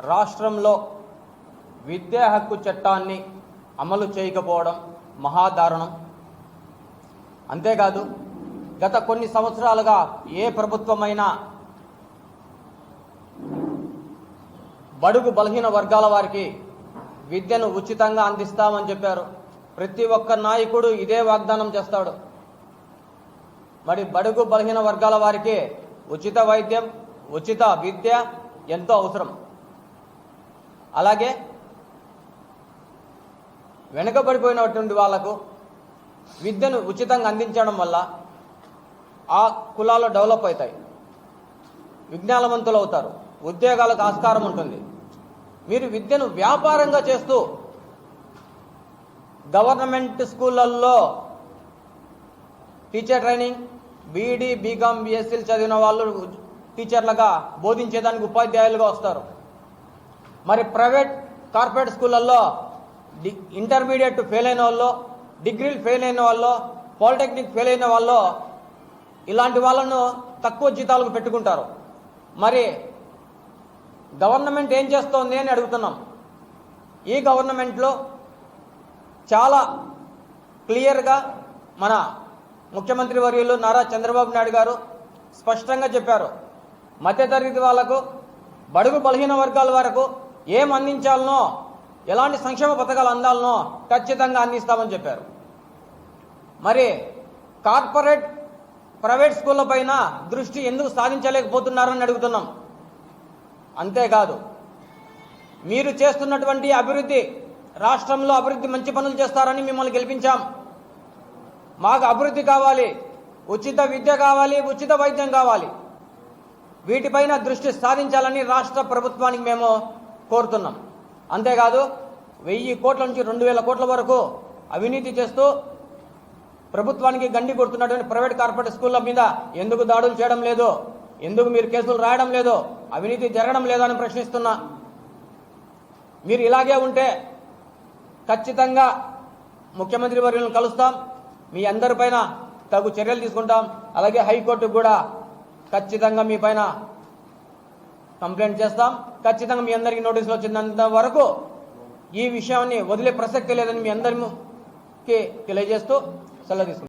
రాష్ట్రంలో విద్యా హక్కు చట్టాన్ని అమలు చేయకపోవడం మహాదారుణం. అంతేకాదు గత కొన్ని సంవత్సరాలుగా ఏ ప్రభుత్వమైనా బడుగు బలహీన వర్గాల వారికి విద్యను ఉచితంగా అందిస్తామని చెప్పారు. ప్రతి ఒక్క నాయకుడు ఇదే వాగ్దానం చేస్తాడు. మరి బడుగు బలహీన వర్గాల వారికి ఉచిత వైద్యం ఉచిత విద్య ఎంతో అవసరం. అలాగే వెనుకబడిపోయినటువంటి వాళ్ళకు విద్యను ఉచితంగా అందించడం వల్ల ఆ కులాలు డెవలప్ అవుతాయి. విజ్ఞానవంతులు అవుతారు. ఉద్యోగాలకు ఆస్కారం ఉంటుంది. మీరు విద్యను వ్యాపారంగా చేస్తూ గవర్నమెంట్ స్కూళ్ళల్లో టీచర్ ట్రైనింగ్ బీఈడి బీకామ్ బీఎస్సీలు చదివిన వాళ్ళు టీచర్లుగా బోధించేదానికి ఉపాధ్యాయులుగా వస్తారు. మరి ప్రైవేట్ కార్పొరేట్ స్కూళ్ళల్లో డి ఇంటర్మీడియట్ ఫెయిల్ అయిన వాళ్ళు డిగ్రీలు ఫెయిల్ అయిన వాళ్ళు పాలిటెక్నిక్ ఫెయిల్ అయిన వాళ్ళు ఇలాంటి వాళ్ళను తక్కువ జీతాలకు పెట్టుకుంటారు. మరి గవర్నమెంట్ ఏం చేస్తోంది అని అడుగుతున్నాం. ఈ గవర్నమెంట్లో చాలా క్లియర్గా మన ముఖ్యమంత్రి వర్యులు నారా చంద్రబాబు నాయుడు గారు స్పష్టంగా చెప్పారు. మధ్యతరగతి వాళ్ళకు బడుగు బలహీన వర్గాల వరకు ఏం అందించాలనో ఎలాంటి సంక్షేమ పథకాలు అందాలనో ఖచ్చితంగా అందిస్తామని చెప్పారు. మరి కార్పొరేట్ ప్రైవేట్ స్కూళ్ళ పైన దృష్టి ఎందుకు సాధించలేకపోతున్నారని అడుగుతున్నాం. అంతేకాదు మీరు చేస్తున్నటువంటి అభివృద్ధి రాష్ట్రంలో అభివృద్ధి మంచి పనులు చేస్తారని మిమ్మల్ని గెలిపించాం. మాకు అభివృద్ధి కావాలి ఉచిత విద్య కావాలి ఉచిత వైద్యం కావాలి. వీటిపైన దృష్టి సాధించాలని రాష్ట్ర ప్రభుత్వానికి మేము కోరుతున్నాం. అంతేకాదు వెయ్యి కోట్ల నుంచి రెండు వేల కోట్ల వరకు అవినీతి చేస్తూ ప్రభుత్వానికి గండి కొడుతున్నటువంటి ప్రైవేట్ కార్పొరేట్ స్కూళ్ళ మీద ఎందుకు దాడులు చేయడం లేదు? ఎందుకు మీరు కేసులు రాయడం లేదు? అవినీతి జరగడం లేదని ప్రశ్నిస్తున్నా. మీరు ఇలాగే ఉంటే ఖచ్చితంగా ముఖ్యమంత్రి వర్యులను కలుస్తాం. మీ అందరిపైన తగు చర్యలు తీసుకుంటాం. అలాగే హైకోర్టుకు కూడా ఖచ్చితంగా మీ పైన కంప్లైంట్ చేస్తాం. ఖచ్చితంగా మీ అందరికీ నోటీసులు వచ్చినంత వరకు ఈ విషయాన్ని వదిలే ప్రసక్తి లేదని మీ అందరికి తెలియజేస్తూ సెలవు తీసుకుంటాం